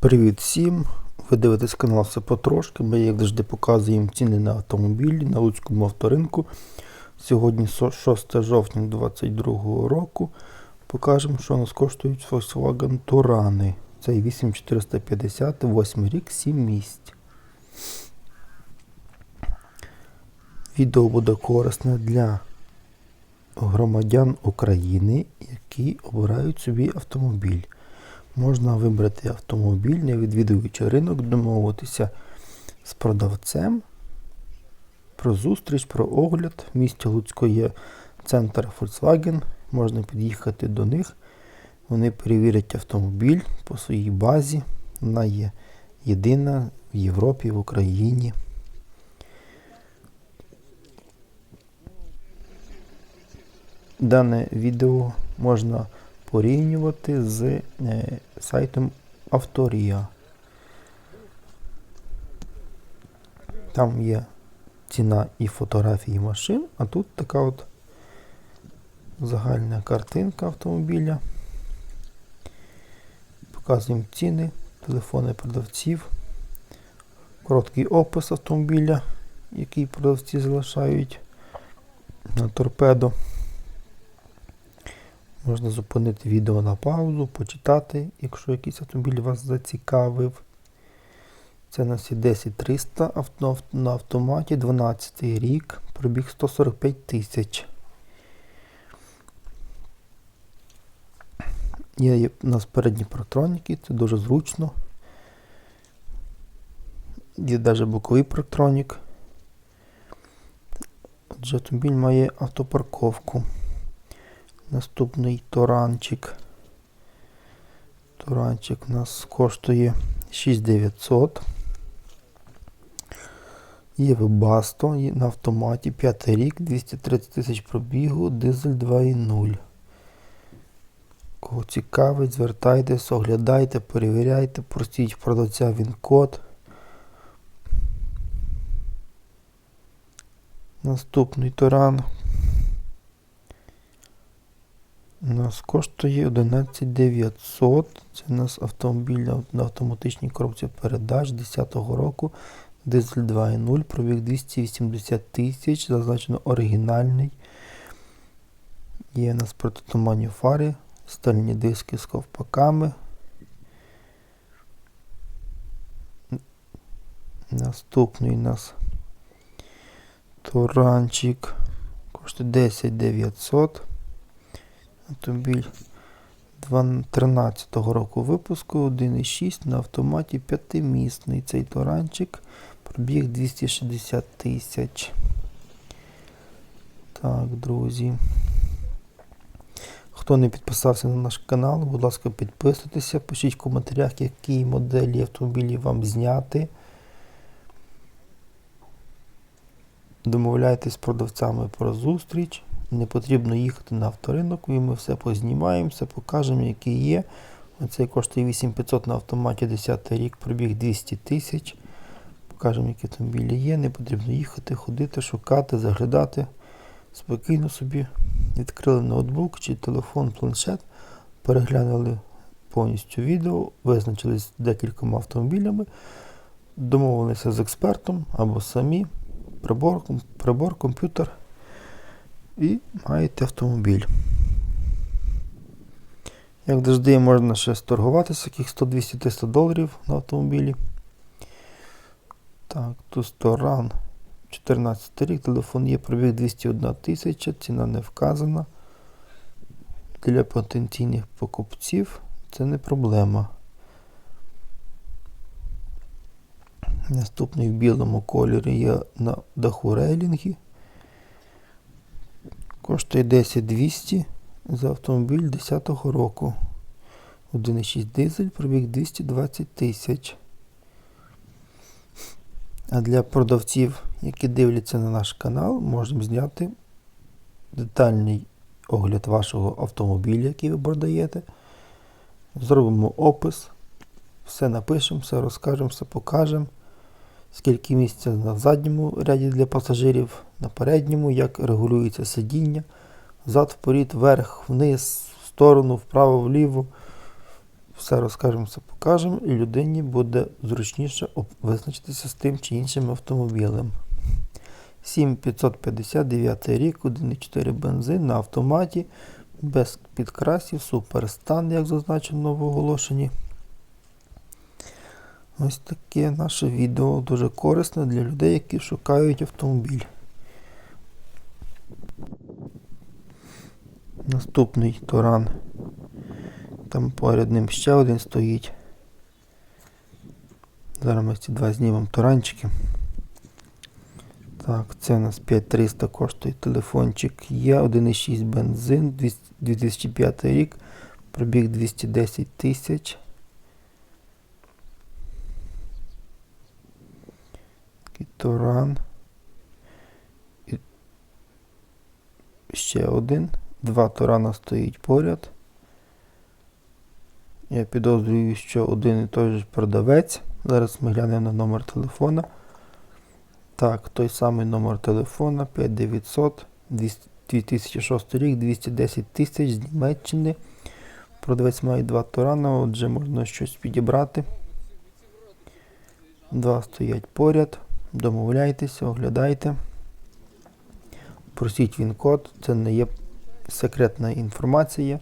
Привіт всім! Ви дивитесь канал все потрошки. Ми, як завжди, показуємо ціни на автомобілі на Луцькому авторинку. Сьогодні 6 жовтня 2022 року. Покажемо, що нас коштують Volkswagen Турани. Це 8450, 8 рік, 7 місць. Відео буде корисне для громадян України, які обирають собі автомобіль. Можна вибрати автомобіль, не відвідуючи ринок, домовитися з продавцем про зустріч, про огляд. В місті Луцько є центр Volkswagen, можна під'їхати до них. Вони перевірять автомобіль по своїй базі. Вона є єдина в Європі, в Україні. Дане відео можна порівнювати з е, сайтом Авторія. Там є ціна і фотографії машин, а тут така от загальна картинка автомобіля. Показуємо ціни, телефони продавців, короткий опис автомобіля, який продавці залишають на торпедо. Можна зупинити відео на паузу, почитати, якщо якийсь автомобіль вас зацікавив. Це у нас є 10300 авто, на автоматі, 12 рік, пробіг 145 тисяч. Є, у нас передні парктроніки, це дуже зручно. Є навіть боковий парктронік. Отже, автомобіль має автопарковку. Наступний торанчик. Торанчик у нас коштує 6900. Є Webasto на автоматі 5 рік, 230 тисяч пробігу, дизель 2.0. Кого цікавить, звертайтесь, оглядайте, перевіряйте, простіть продавця він код. Наступний Торан у нас коштує 11900. Це у нас автомобіль на автоматичній коробці передач 10-го року. Дизель 2.0, пробіг 280 тисяч, зазначено оригінальний. Є у нас протитуманні фари, стальні диски з ковпаками. Наступний у нас Туранчик. Коштує 10900. Автомобіль 13 року випуску 1.6 на автоматі п'ятимісний. Цей торанчик пробіг 260 тисяч. Так, друзі. Хто не підписався на наш канал, будь ласка, підписуйтеся, пишіть в коментарях, які моделі автомобілів вам зняти. Домовляйтесь з продавцями про зустріч. Не потрібно їхати на авторинок, і ми все познімаємо, все покажемо, які є. Оцей коштує 8500 на автоматі 10 рік, пробіг 200 тисяч. Покажемо, які автомобілі є. Не потрібно їхати, ходити, шукати, заглядати. Спокійно собі відкрили ноутбук чи телефон, планшет, переглянули повністю відео, визначились декількома автомобілями, домовилися з експертом або самі, прибор, прибор комп'ютер і маєте автомобіль. Як завжди, можна ще сторгуватися, яких 100-200-300 доларів на автомобілі. Так, тут сторон 14 рік, телефон є, пробіг 201 тисяча, ціна не вказана. Для потенційних покупців це не проблема. Наступний в білому кольорі є на даху рейлінги. Коштує 10200 за автомобіль 10-го року. 1,6 дизель, пробіг 220 тисяч. А для продавців, які дивляться на наш канал, можемо зняти детальний огляд вашого автомобіля, який ви продаєте. Зробимо опис, все напишемо, все розкажемо, все покажемо. Скільки місця на задньому ряді для пасажирів, на передньому, як регулюється сидіння, зад, вперед, вверх, вниз, в сторону, вправо, вліво. все розкажемо, все покажемо, і людині буде зручніше визначитися з тим чи іншим автомобілем. 7559 рік, 1,4 бензин на автоматі, без підкрасів, суперстан, як зазначено в оголошенні. Ось таке наше відео дуже корисне для людей, які шукають автомобіль. Наступний Туран. Там поряд ним ще один стоїть. Зараз ми ці два знімемо туранчики. Так, це у нас 5300 коштує телефончик. Є 1,6 бензин, 2005 рік, пробіг 210 тисяч. Туран. І ще один. Два Турана стоїть поряд. Я підозрюю, що один і той же продавець. Зараз ми глянемо на номер телефона. Так, той самий номер телефона 5900 2006 рік, 210 тисяч з Німеччини. Продавець має два Турана, отже можна щось підібрати. Два стоять поряд. Домовляйтеся, оглядайте. Просіть він код, це не є секретна інформація.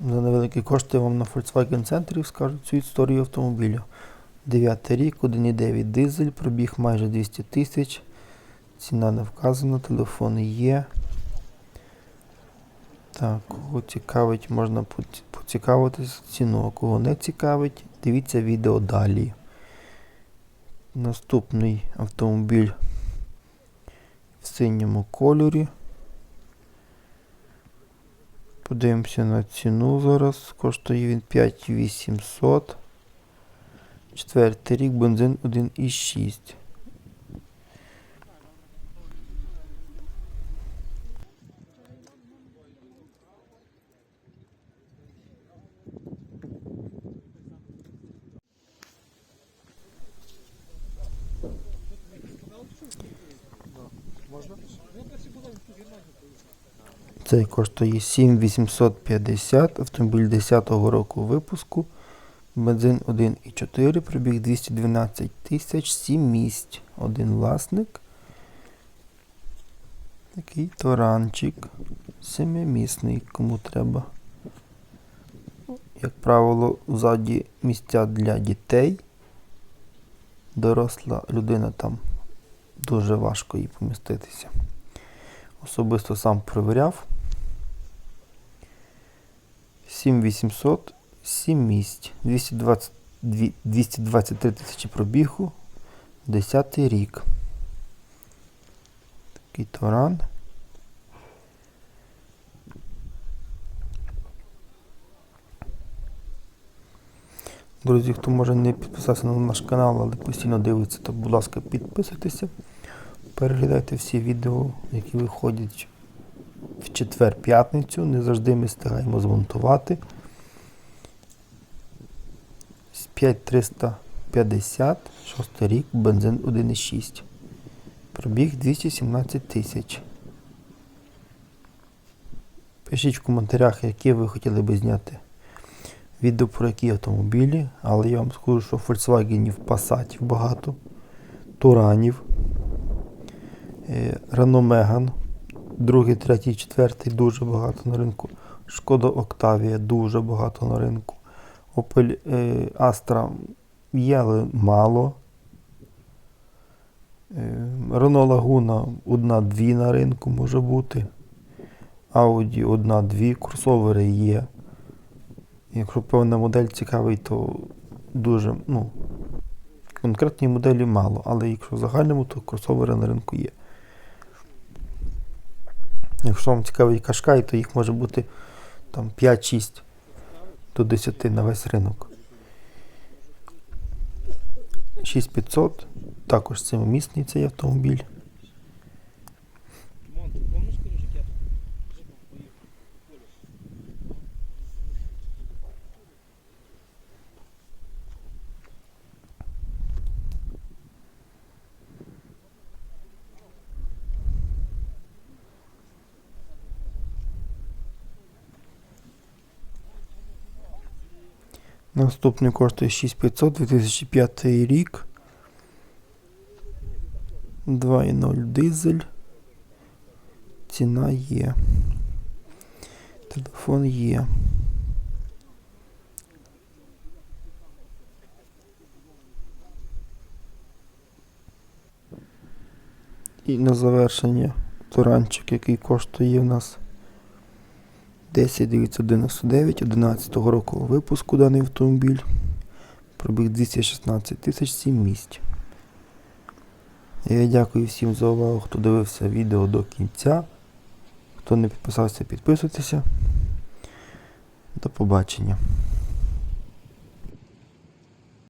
За невеликі кошти вам на Volkswagen центрі скажуть цю історію автомобіля. 9 рік, 1,9 дизель, пробіг майже 200 тисяч. Ціна не вказана, телефон є. Так, кого цікавить, можна поці- поцікавитися ціну, а кого не цікавить, дивіться відео далі. Наступний автомобіль в синьому кольорі. Подивимося на ціну зараз. Коштує він 5800. Четвертий рік, бензин 1,6. Цей коштує 7850, автомобіль 10-го року випуску. Бензин 1,4, пробіг 212 тисяч, 7 місць. Один власник. Такий таранчик. Семимісний, кому треба. Як правило, ззаді місця для дітей. Доросла людина там дуже важко їй поміститися. Особисто сам перевіряв. 7800, 7 місць, 220, 223 тисячі пробігу, 10 рік. Такий Туран. Друзі, хто може не підписався на наш канал, але постійно дивиться, то будь ласка, підписуйтеся. Переглядайте всі відео, які виходять в четвер-п'ятницю. Не завжди ми встигаємо змонтувати. З 5350, 6 рік, бензин 1,6. Пробіг 217 тисяч. Пишіть в коментарях, які ви хотіли би зняти відео про які автомобілі, але я вам скажу, що Volkswagen Passat багато, Туранів, е, Renault Megane, другий, третій, четвертий дуже багато на ринку. Шкода Octavia дуже багато на ринку. Opel е, Astra є, але мало. Renault Laguna одна-дві на ринку може бути. Audi одна-дві, кросовери є. Якщо певна модель цікавий, то дуже, ну, конкретні моделі мало, але якщо в загальному, то кросовери на ринку є. Якщо вам цікавий кашкай, то їх може бути там 5-6 до 10 на весь ринок. 6500, також семимісний цей автомобіль. Наступний коштує 6500 2005 рік. 2.0 дизель. Ціна є. Телефон є. І на завершення туранчик, який коштує в нас 10999 11 року випуску даний автомобіль. Пробіг 216 тисяч 7 місць. Я дякую всім за увагу, хто дивився відео до кінця. Хто не підписався, підписуйтеся. До побачення.